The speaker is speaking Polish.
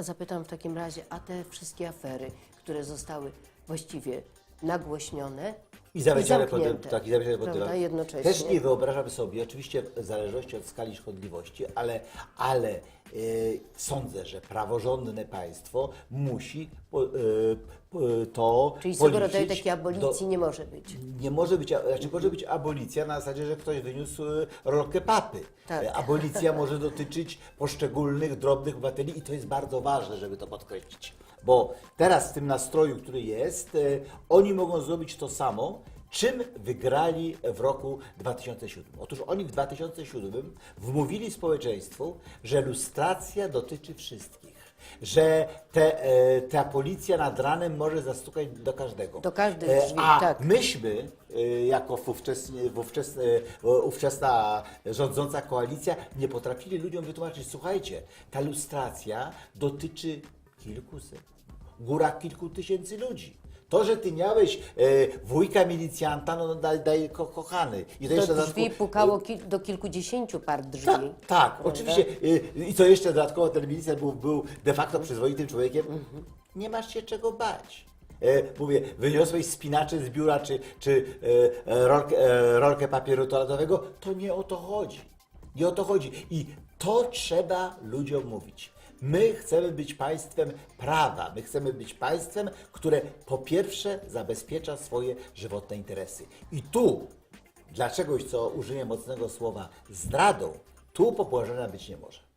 A zapytam w takim razie, a te wszystkie afery, które zostały właściwie nagłośnione I zawieszone pod, zamknięte, tak, i zawieszone pod dywanem. jednocześnie. Też nie wyobrażamy sobie, oczywiście w zależności od skali szkodliwości, ale, ale sądzę, że praworządne państwo musi e, po, to Czyli swego rodzaju takiej abolicji nie może być. Nie może być, znaczy może być abolicja na zasadzie, że ktoś wyniósł e, rolkę papy. Tak. E, Abolicja może dotyczyć poszczególnych, drobnych obywateli i to jest bardzo ważne, żeby to podkreślić. Bo teraz w tym nastroju, który jest, e, oni mogą zrobić to samo, czym wygrali w roku 2007. Otóż oni w 2007 wmówili społeczeństwu, że lustracja dotyczy wszystkich. Że te, e, ta policja nad ranem może zastukać do każdego. Do każdych E, drzwi, A tak. myśmy, y, jako wówczesnie, wówczesne, y, ówczesna rządząca koalicja, nie potrafili ludziom wytłumaczyć, słuchajcie, ta lustracja dotyczy kilkuset, góra kilku tysięcy ludzi. To, że ty miałeś y, wujka milicjanta, no daj, daj ko, kochany. I to Do jeszcze drzwi pukało kil- do kilkudziesięciu par drzwi. tak, tak, oczywiście. y, I co jeszcze dodatkowo ten milicjant był, był de facto przyzwoitym człowiekiem. Nie masz się czego bać. E, mówię, wyniosłeś spinacze z biura czy, czy e, e, rolkę, e, rolkę papieru toaletowego, to nie o to chodzi. Nie o to chodzi. I to trzeba ludziom mówić. My chcemy być państwem prawa. My chcemy być państwem, które po pierwsze zabezpiecza swoje żywotne interesy. I tu dla czegoś, co użyję mocnego słowa, zdradą, tu popołażenia być nie może.